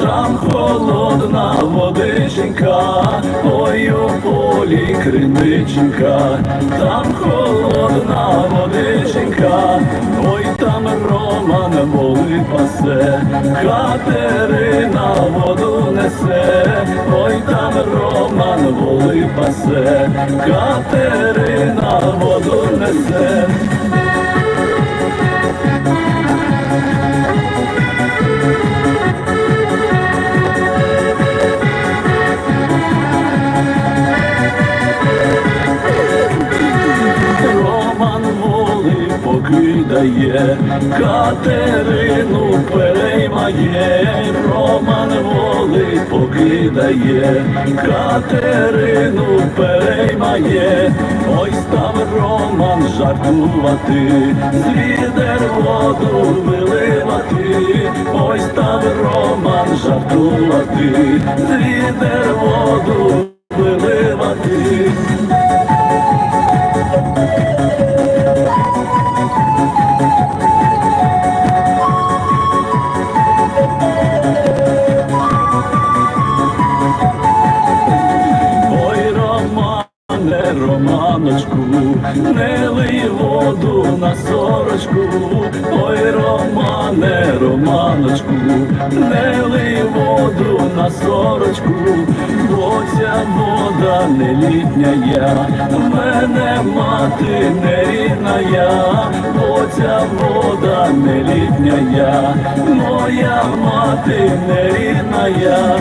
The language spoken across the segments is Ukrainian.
там холодна водиченька, ой у полі криниченька, там холодна водиченька, ой там Роман воли пасе, Катерина воду несе, ой там Роман воли пасе, Катерина воду несе. Покидає, Катерину переймає, Роман воли покидає, Катерину переймає, ой став Роман жартувати, з воду виливати, ой став Роман жартувати, з відер воду Романочку, не лий воду на сорочку, ой, Романе, Романочку, не лий воду на сорочку, бо вода не літня, в мене мати не рідна я, бо вода не літня, я, моя мати не рідна я.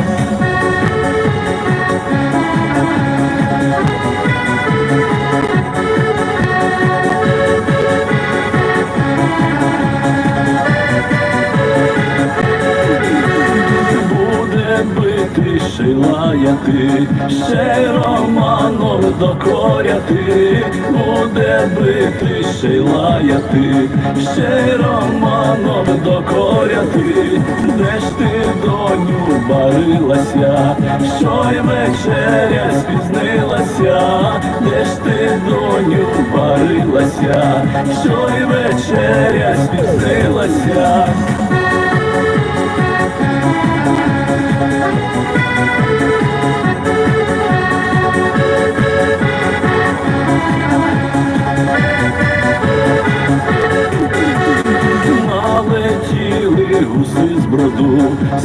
Лаяти, ще й романом докоряти, буде бити, ще й лаяти, ще й романом докоряти, де ж ти, доню, барилася, що й вечеря спізнилася, де ж ти, доню, барилася, що й вечеря спізнилася.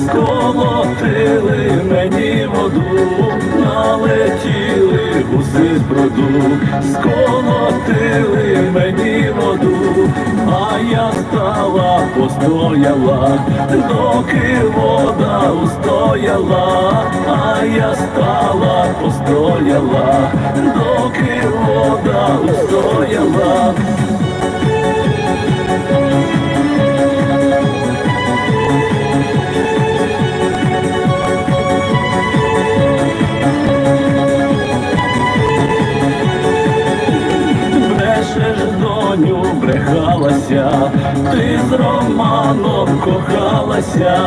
Сколотили мені воду, налетіли гуси з броду, сколотили мені воду, а я стала, постояла, доки вода устояла, а я стала, постояла, доки вода устояла. Брехалася, ти з Романом кохалася,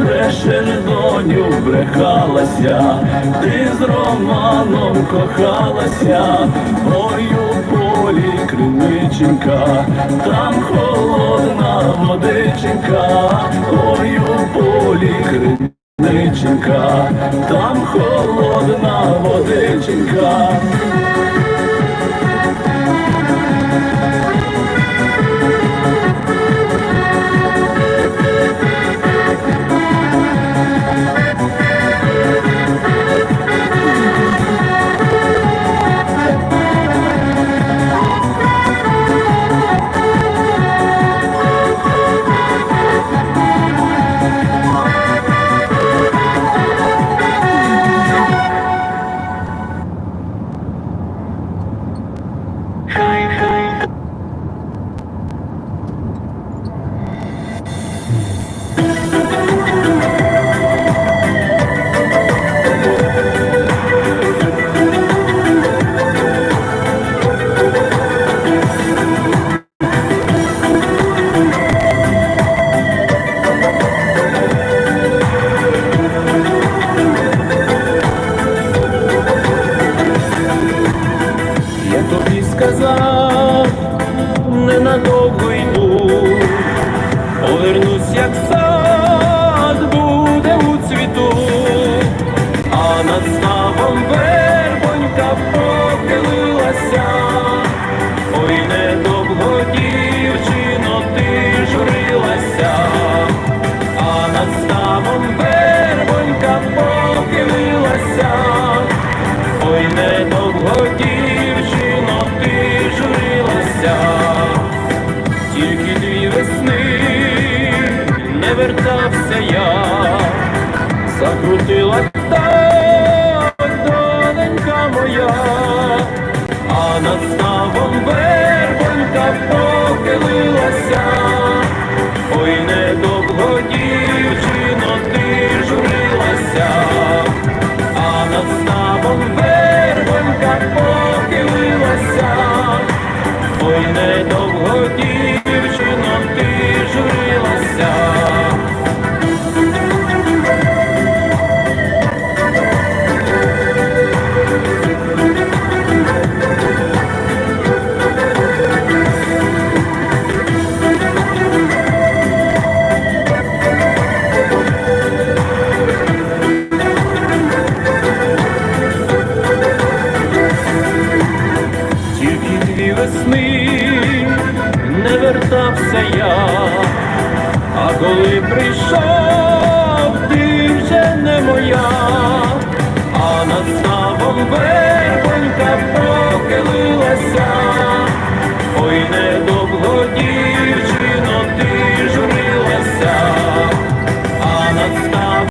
брешеш, доню, брехалася, ти з Романом кохалася, ой у полі криниченька, там холодна водиченька, ой у полі криниченька, там холодна водиченька. Туманом вербонька похилилася. Ой, недовго дівчино, ти журилася, тільки дві весни не вертався я, закрутила та ой, недовго дівчина.